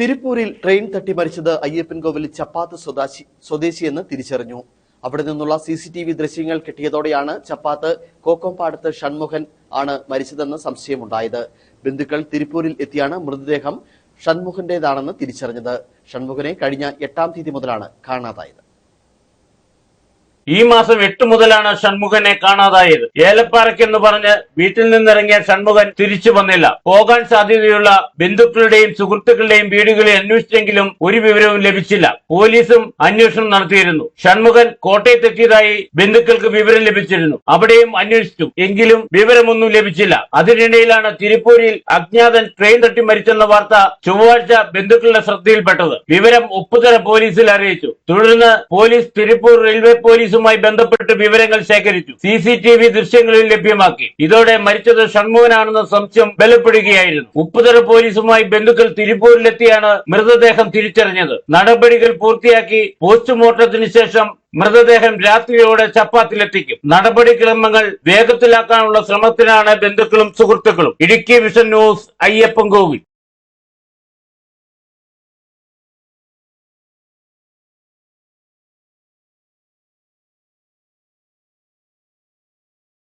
തിരുപ്പൂരിൽ train തട്ടി മരിച്ചത് അയ്യപ്പൻകോവിൽ ചപ്പാത്ത് സ്വദേശി സ്വദേശിയെന്ന് തിരിച്ചറിഞ്ഞു. അവിടെ നിന്നുള്ള സി സി ടി വി ദൃശ്യങ്ങൾ കിട്ടിയതോടെയാണ് ചപ്പാത്ത് കോക്കോമ്പാടത്ത് ഷൺമുഖൻ ആണ് മരിച്ചതെന്ന് സംശയമുണ്ടായത്. ബന്ധുക്കൾ തിരുപ്പൂരിൽ എത്തിയാണ് മൃതദേഹം ഷൺമുഖന്റേതാണെന്ന് തിരിച്ചറിഞ്ഞത്. ഷൺമുഖനെ കഴിഞ്ഞ എട്ടാം തീയതി മുതലാണ് കാണാതായത്. ഈ മാസം എട്ട് മുതലാണ് ഷൺമുഖനെ കാണാതായത്. ഏലപ്പാറയ്ക്കെന്ന് പറഞ്ഞ് വീട്ടിൽ നിന്നിറങ്ങിയ ഷൺമുഖൻ തിരിച്ചു വന്നില്ല. പോകാൻ സാധ്യതയുള്ള ബന്ധുക്കളുടെയും സുഹൃത്തുക്കളുടെയും വീടുകളിൽ അന്വേഷിച്ചെങ്കിലും ഒരു വിവരവും ലഭിച്ചില്ല. പോലീസും അന്വേഷണം നടത്തിയിരുന്നു. ഷൺമുഖൻ കോട്ടയത്തെത്തിയതായി ബന്ധുക്കൾക്ക് വിവരം ലഭിച്ചിരുന്നു. അവിടെയും അന്വേഷിച്ചു. എങ്കിലും വിവരമൊന്നും ലഭിച്ചില്ല. അതിനിടയിലാണ് തിരുപ്പൂരിൽ അജ്ഞാതൻ ട്രെയിൻ തട്ടി മരിച്ചെന്ന വാർത്ത ചൊവ്വാഴ്ച ബന്ധുക്കളുടെ ശ്രദ്ധയിൽപ്പെട്ടത്. വിവരം ഉപ്പുതര പോലീസിൽ അറിയിച്ചു. തുടർന്ന് പോലീസ് തിരുപ്പൂർ റെയിൽവേ പോലീസുമായി ബന്ധപ്പെട്ട് വിവരങ്ങൾ ശേഖരിച്ചു. സി സി ടി വി ദൃശ്യങ്ങളിൽ ലഭ്യമാക്കി. ഇതോടെ മരിച്ചത് ഷൺമുഖനാണെന്ന സംശയം ബലപ്പെടുകയായിരുന്നു ഉപ്പുതറ പോലീസുമായി ബന്ധുക്കൾ തിരുപ്പൂരിലെത്തിയാണ് മൃതദേഹം തിരിച്ചറിഞ്ഞത്. നടപടികൾ പൂർത്തിയാക്കി പോസ്റ്റ്മോർട്ടത്തിന് ശേഷം മൃതദേഹം രാത്രിയോടെ ചപ്പാത്തിലെത്തിക്കും. നടപടിക്രമങ്ങൾ വേഗത്തിലാക്കാനുള്ള ശ്രമത്തിനാണ് ബന്ധുക്കളും സുഹൃത്തുക്കളും. Idukki vision news Ayyappan Kovil